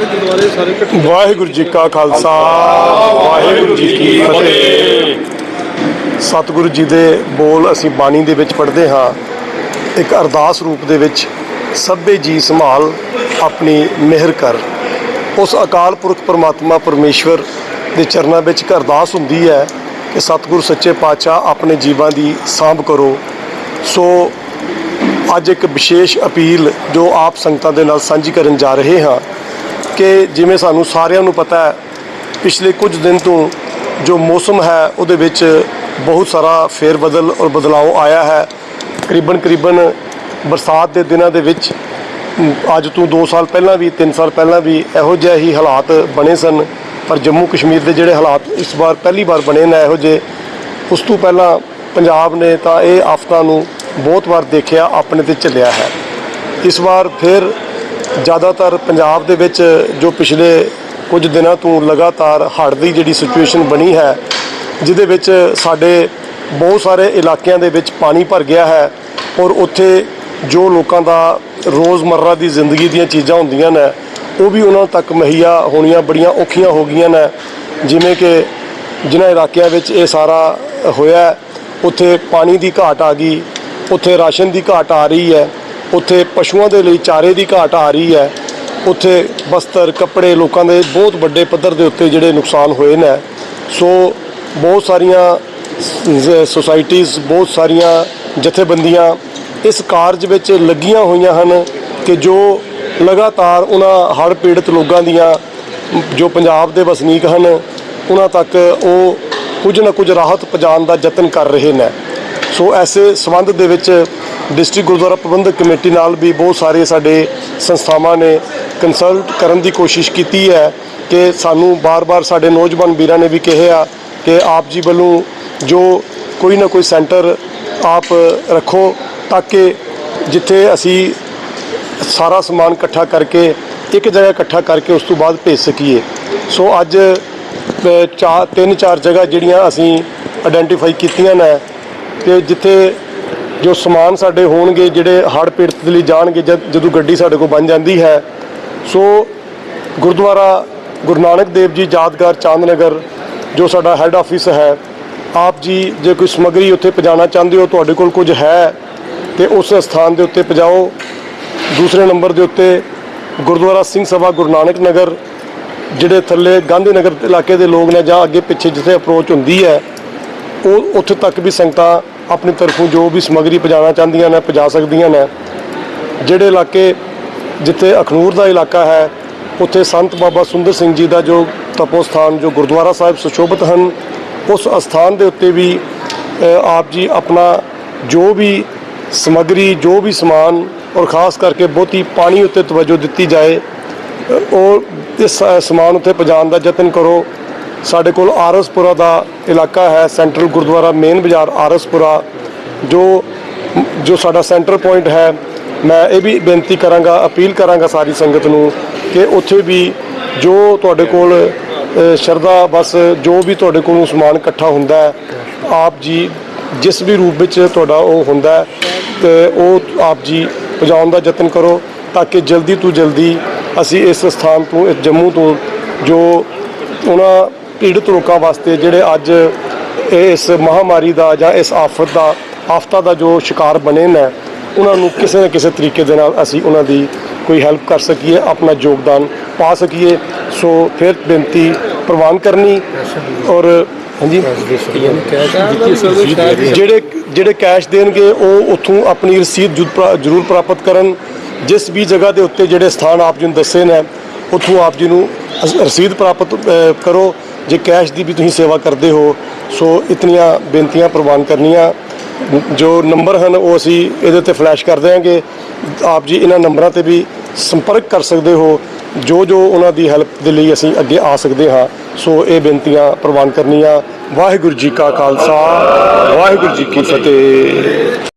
ਗੁਰਦੁਆਰੇ ਸਾਰੇ ਇਕੱਠੇ ਵਾਹਿਗੁਰੂ ਜੀ ਕਾ ਖਾਲਸਾ, ਵਾਹਿਗੁਰੂ ਜੀ ਕੀ ਫਤਿਹ। ਸਤਿਗੁਰੂ ਜੀ ਦੇ ਬੋਲ ਅਸੀਂ ਬਾਣੀ ਦੇ ਵਿੱਚ ਪੜ੍ਹਦੇ ਹਾਂ। ਇੱਕ ਅਰਦਾਸ ਰੂਪ ਦੇ ਵਿੱਚ, ਸਭੇ ਜੀ ਸੰਭਾਲ ਆਪਣੀ ਮਿਹਰ ਕਰ। ਉਸ ਅਕਾਲ ਪੁਰਖ ਪਰਮਾਤਮਾ ਪਰਮੇਸ਼ਵਰ ਦੇ ਚਰਨਾਂ ਵਿੱਚ ਇੱਕ ਅਰਦਾਸ ਹੁੰਦੀ ਹੈ ਕਿ ਸਤਿਗੁਰੂ ਸੱਚੇ ਪਾਤਸ਼ਾਹ ਆਪਣੇ ਜੀਵਾਂ ਦੀ ਸਾਂਭ ਕਰੋ। ਸੋ ਅੱਜ ਇੱਕ ਵਿਸ਼ੇਸ਼ ਅਪੀਲ ਜੋ ਆਪ ਸੰਗਤਾਂ ਦੇ ਨਾਲ ਸਾਂਝੀ ਕਰਨ ਜਾ ਰਹੇ ਹਾਂ। ਕਿ ਜਿਵੇਂ ਸਾਨੂੰ ਸਾਰਿਆਂ ਨੂੰ ਪਤਾ ਹੈ, ਪਿਛਲੇ ਕੁਝ ਦਿਨ ਤੋਂ ਜੋ ਮੌਸਮ ਹੈ, ਉਹਦੇ ਵਿੱਚ ਬਹੁਤ ਸਾਰਾ ਫੇਰ ਬਦਲ ਔਰ ਬਦਲਾਅ ਆਇਆ ਹੈ। ਕਰੀਬਨ ਕਰੀਬਨ ਬਰਸਾਤ ਦੇ ਦਿਨਾਂ ਦੇ ਵਿੱਚ ਅੱਜ ਤੋਂ 2 ਸਾਲ ਪਹਿਲਾਂ ਵੀ 3 ਸਾਲ ਪਹਿਲਾਂ ਵੀ ਇਹੋ ਜਿਹੇ ਹੀ ਹਾਲਾਤ ਬਣੇ ਸਨ। ਪਰ ਜੰਮੂ ਕਸ਼ਮੀਰ ਦੇ ਜਿਹੜੇ ਹਾਲਾਤ ਇਸ ਵਾਰ ਪਹਿਲੀ ਵਾਰ ਬਣੇ ਨੇ ਇਹੋ ਜਿਹੇ, ਉਸ ਤੋਂ ਪਹਿਲਾਂ ਪੰਜਾਬ ਨੇ ਤਾਂ ਇਹ ਆਫਤਾਂ ਨੂੰ ਬਹੁਤ ਵਾਰ ਦੇਖਿਆ, ਆਪਣੇ ਤੇ ਚੱਲਿਆ ਹੈ। ਇਸ ਵਾਰ ਫਿਰ ਜ਼ਿਆਦਾਤਰ ਪੰਜਾਬ ਦੇ ਵਿੱਚ ਜੋ ਪਿਛਲੇ ਕੁਝ ਦਿਨਾਂ ਤੋਂ ਲਗਾਤਾਰ ਹੜ੍ਹ ਦੀ ਜਿਹੜੀ ਸਿਚੁਏਸ਼ਨ ਬਣੀ ਹੈ, ਜਿਹਦੇ ਵਿੱਚ ਸਾਡੇ ਬਹੁਤ ਸਾਰੇ ਇਲਾਕਿਆਂ ਦੇ ਵਿੱਚ ਪਾਣੀ ਭਰ ਗਿਆ ਹੈ ਔਰ ਉੱਥੇ ਜੋ ਲੋਕਾਂ ਦਾ ਰੋਜ਼ਮਰਰਾ ਦੀ ਜ਼ਿੰਦਗੀ ਦੀਆਂ ਚੀਜ਼ਾਂ ਹੁੰਦੀਆਂ ਨੇ, ਉਹ ਵੀ ਉਹਨਾਂ ਤੱਕ ਮੁਹੱਈਆ ਹੋਣੀਆਂ ਬੜੀਆਂ ਔਖੀਆਂ ਹੋ ਗਈਆਂ ਨੇ। ਜਿਵੇਂ ਕਿ ਜਿਨ੍ਹਾਂ ਇਲਾਕਿਆਂ ਵਿੱਚ ਇਹ ਸਾਰਾ ਹੋਇਆ, ਉੱਥੇ ਪਾਣੀ ਦੀ ਘਾਟ ਆ ਗਈ, ਉੱਥੇ ਰਾਸ਼ਨ ਦੀ ਘਾਟ ਆ ਰਹੀ ਹੈ। ਉੱਥੇ ਪਸ਼ੂਆਂ ਦੇ ਲਈ ਚਾਰੇ ਦੀ ਘਾਟ ਆ ਰਹੀ ਹੈ। ਉੱਥੇ ਬਸਤਰ, ਕੱਪੜੇ ਲੋਕਾਂ ਦੇ ਬਹੁਤ ਵੱਡੇ ਪੱਧਰ ਦੇ ਉੱਤੇ ਜਿਹੜੇ ਨੁਕਸਾਨ ਹੋਏ ਨੇ। ਸੋ ਬਹੁਤ ਸਾਰੀਆਂ ਸੁਸਾਇਟੀਆਂ ਬਹੁਤ ਸਾਰੀਆਂ ਜਥੇਬੰਦੀਆਂ ਇਸ ਕਾਰਜ ਵਿੱਚ ਲੱਗੀਆਂ ਹੋਈਆਂ ਹਨ ਕਿ ਜੋ ਲਗਾਤਾਰ ਉਹਨਾਂ ਹੜ੍ਹ ਪੀੜਤ ਲੋਕਾਂ ਦੀਆਂ ਜੋ ਪੰਜਾਬ ਦੇ ਵਸਨੀਕ ਹਨ, ਉਹਨਾਂ ਤੱਕ ਉਹ ਕੁਝ ਨਾ ਕੁਝ ਰਾਹਤ ਪਹੁੰਚਾਉਣ ਦਾ ਯਤਨ ਕਰ ਰਹੇ ਨੇ। ਸੋ ਐਸੇ ਸੰਬੰਧ ਦੇ ਵਿੱਚ ਡਿਸਟ੍ਰਿਕਟ ਗੁਰਦੁਆਰਾ ਪ੍ਰਬੰਧਕ ਕਮੇਟੀ ਨਾਲ ਵੀ ਬਹੁਤ ਸਾਰੇ ਸਾਡੇ ਸੰਸਥਾਵਾਂ ਨੇ ਕੰਸਲਟ ਕਰਨ ਦੀ ਕੋਸ਼ਿਸ਼ ਕੀਤੀ ਹੈ ਕਿ ਸਾਨੂੰ ਬਾਰ-ਬਾਰ ਸਾਡੇ ਨੌਜਵਾਨ ਵੀਰਾਂ ਨੇ ਵੀ ਕਿਹਾ ਕਿ ਆਪ ਜੀ ਵੱਲੋਂ ਜੋ ਕੋਈ ਨਾ ਕੋਈ ਸੈਂਟਰ ਆਪ ਰੱਖੋ ਤਾਂ ਕਿ ਜਿੱਥੇ ਅਸੀਂ ਸਾਰਾ ਸਮਾਨ ਇਕੱਠਾ ਕਰਕੇ, ਇੱਕ ਜਗ੍ਹਾ ਇਕੱਠਾ ਕਰਕੇ ਉਸ ਤੋਂ ਬਾਅਦ ਭੇਜ ਸਕੀਏ। ਸੋ ਅੱਜ ਚਾਰ ਤਿੰਨ ਚਾਰ ਜਗ੍ਹਾ ਜਿਹੜੀਆਂ ਅਸੀਂ ਆਇਡੈਂਟੀਫਾਈ ਕੀਤੀਆਂ ਨੇ ਕਿ ਜਿੱਥੇ ਜੋ ਸਮਾਨ ਸਾਡੇ ਹੋਣਗੇ, ਜਿਹੜੇ ਹੜ੍ਹ ਪੀੜਤ ਦੇ ਲਈ ਜਾਣਗੇ, ਜਦ, ਜਦੋਂ ਗੱਡੀ ਸਾਡੇ ਕੋਲ ਬਣ ਜਾਂਦੀ ਹੈ। ਸੋ ਗੁਰਦੁਆਰਾ ਗੁਰੂ ਨਾਨਕ ਦੇਵ ਜੀ ਯਾਦਗਾਰ ਚਾਂਦਨਗਰ, ਜੋ ਸਾਡਾ ਹੈੱਡ ਆਫਿਸ ਹੈ, ਆਪ ਜੀ ਜੇ ਕੋਈ ਸਮੱਗਰੀ ਉੱਥੇ ਪਹੁੰਚਾਉਣਾ ਚਾਹੁੰਦੇ ਹੋ, ਤੁਹਾਡੇ ਕੋਲ ਕੁਝ ਹੈ, ਤੇ ਉਸ ਸਥਾਨ ਦੇ ਉੱਤੇ ਪਹੁੰਚਾਓ। ਦੂਸਰੇ ਨੰਬਰ ਦੇ ਉੱਤੇ ਗੁਰਦੁਆਰਾ ਸਿੰਘ ਸਭਾ ਗੁਰੂ ਨਾਨਕ ਨਗਰ, ਜਿਹੜੇ ਥੱਲੇ ਗਾਂਧੀ ਨਗਰ ਇਲਾਕੇ ਦੇ ਲੋਕ ਨੇ ਜਾਂ ਅੱਗੇ ਪਿੱਛੇ ਜਿੱਥੇ ਅਪਰੋਚ ਹੁੰਦੀ ਹੈ, ਉਹ ਉੱਥੇ ਤੱਕ ਵੀ ਸੰਗਤਾਂ ਆਪਣੀ ਤਰਫੋਂ ਜੋ ਵੀ ਸਮੱਗਰੀ ਪਹੁੰਚਾਉਣਾ ਚਾਹੁੰਦੀਆਂ ਨੇ ਪਹੁੰਚਾ ਸਕਦੀਆਂ ਨੇ। ਜਿਹੜੇ ਇਲਾਕੇ ਜਿੱਥੇ ਅਖਨੂਰ ਦਾ ਇਲਾਕਾ ਹੈ, ਉੱਥੇ ਸੰਤ ਬਾਬਾ ਸੁੰਦਰ ਸਿੰਘ ਜੀ ਦਾ ਜੋ ਤਪੋ ਸਥਾਨ ਜੋ ਗੁਰਦੁਆਰਾ ਸਾਹਿਬ ਸੁਸ਼ੋਭਿਤ ਹਨ, ਉਸ ਅਸਥਾਨ ਦੇ ਉੱਤੇ ਵੀ ਆਪ ਜੀ ਆਪਣਾ ਜੋ ਵੀ ਸਮੱਗਰੀ, ਜੋ ਵੀ ਸਮਾਨ ਔਰ ਖਾਸ ਕਰਕੇ ਬਹੁਤੀ ਪਾਣੀ ਉੱਤੇ ਤਵੱਜੋ ਦਿੱਤੀ ਜਾਏ ਉਹ ਇਸ ਸਮਾਨ ਉੱਤੇ ਪਹੁੰਚਾਉਣ ਦਾ ਯਤਨ ਕਰੋ। ਸਾਡੇ ਕੋਲ ਆਰਸਪੁਰਾ ਦਾ ਇਲਾਕਾ ਹੈ ਸੈਂਟਰਲ ਗੁਰਦੁਆਰਾ ਮੇਨ ਬਾਜ਼ਾਰ ਆਰਸਪੁਰਾ ਜੋ ਜੋ ਸਾਡਾ ਸੈਂਟਰ ਪੁਆਇੰਟ ਹੈ। ਮੈਂ ਇਹ ਵੀ ਬੇਨਤੀ ਕਰਾਂਗਾ ਅਪੀਲ ਕਰਾਂਗਾ ਸਾਰੀ ਸੰਗਤ ਨੂੰ ਕਿ ਉੱਥੇ ਵੀ ਜੋ ਤੁਹਾਡੇ ਕੋਲ ਅ, ਸ਼ਰਧਾ ਬਸ ਜੋ ਵੀ ਤੁਹਾਡੇ ਕੋਲੋਂ ਸਮਾਨ ਇਕੱਠਾ ਹੁੰਦਾ ਆਪ ਜੀ ਜਿਸ ਵੀ ਰੂਪ ਵਿੱਚ ਤੁਹਾਡਾ ਉਹ ਹੁੰਦਾ ਹੈ ਤੇ ਉਹ ਆਪ ਜੀ ਪਹੁੰਚਾਉਣ ਦਾ ਯਤਨ ਕਰੋ ਤਾਂ ਕਿ ਜਲਦੀ ਤੋਂ ਜਲਦੀ ਅਸੀਂ ਇਸ ਸਥਾਨ ਤੋਂ ਇਸ ਜੰਮੂ ਤੋਂ ਜੋ ਉਹਨਾਂ ਪੀੜਤ ਲੋਕਾਂ ਵਾਸਤੇ ਜਿਹੜੇ ਅੱਜ ਇਸ ਮਹਾਮਾਰੀ ਦਾ ਜਾਂ ਇਸ ਆਫਤ ਦਾ, ਆਫ਼ਤਾ ਦਾ ਜੋ ਸ਼ਿਕਾਰ ਬਣੇ ਨੇ, ਉਹਨਾਂ ਨੂੰ ਕਿਸੇ ਨਾ ਕਿਸੇ ਤਰੀਕੇ ਦੇ ਨਾਲ ਅਸੀਂ ਉਹਨਾਂ ਦੀ ਕੋਈ ਹੈਲਪ ਕਰ ਸਕੀਏ, ਆਪਣਾ ਯੋਗਦਾਨ ਪਾ ਸਕੀਏ। ਸੋ ਫਿਰ ਬੇਨਤੀ ਪ੍ਰਵਾਨ ਕਰਨੀ ਔਰ ਹਾਂਜੀ। ਜਿਹੜੇ ਜਿਹੜੇ ਕੈਸ਼ ਦੇਣਗੇ, ਉਹ ਉੱਥੋਂ ਆਪਣੀ ਰਸੀਦ ਜ਼ਰੂਰ ਪ੍ਰਾਪਤ ਕਰਨ। ਜਿਸ ਵੀ ਜਗ੍ਹਾ ਦੇ ਉੱਤੇ ਜਿਹੜੇ ਸਥਾਨ ਆਪ ਜੀ ਨੂੰ ਦੱਸੇ ਨੇ, ਉੱਥੋਂ ਆਪ ਜੀ ਨੂੰ ਰਸੀਦ ਪ੍ਰਾਪਤ ਕਰੋ। ਜੇ ਕੈਸ਼ ਦੀ ਵੀ ਤੁਸੀਂ ਸੇਵਾ ਕਰਦੇ ਹੋ, ਸੋ ਇਤਨੀਆਂ ਬੇਨਤੀਆਂ ਪ੍ਰਵਾਨ ਕਰਨੀਆਂ। ਜੋ ਨੰਬਰ ਹਨ, ਉਹ ਅਸੀਂ ਇਹਦੇ ਤੇ ਫਲੈਸ਼ ਕਰ ਦਿਆਂਗੇ। ਆਪ ਜੀ ਇਹਨਾਂ ਨੰਬਰਾਂ ਤੇ ਵੀ ਸੰਪਰਕ ਕਰ ਸਕਦੇ ਹੋ। ਜੋ ਜੋ ਉਹਨਾਂ ਦੀ ਹੈਲਪ ਦੇ ਲਈ ਅਸੀਂ ਅੱਗੇ ਆ ਸਕਦੇ ਹਾਂ, ਸੋ ਇਹ ਬੇਨਤੀਆਂ ਪ੍ਰਵਾਨ ਕਰਨੀਆਂ। ਵਾਹਿਗੁਰੂ ਜੀ ਕਾ ਖਾਲਸਾ, ਵਾਹਿਗੁਰੂ ਜੀ ਕੀ ਫਤਿਹ।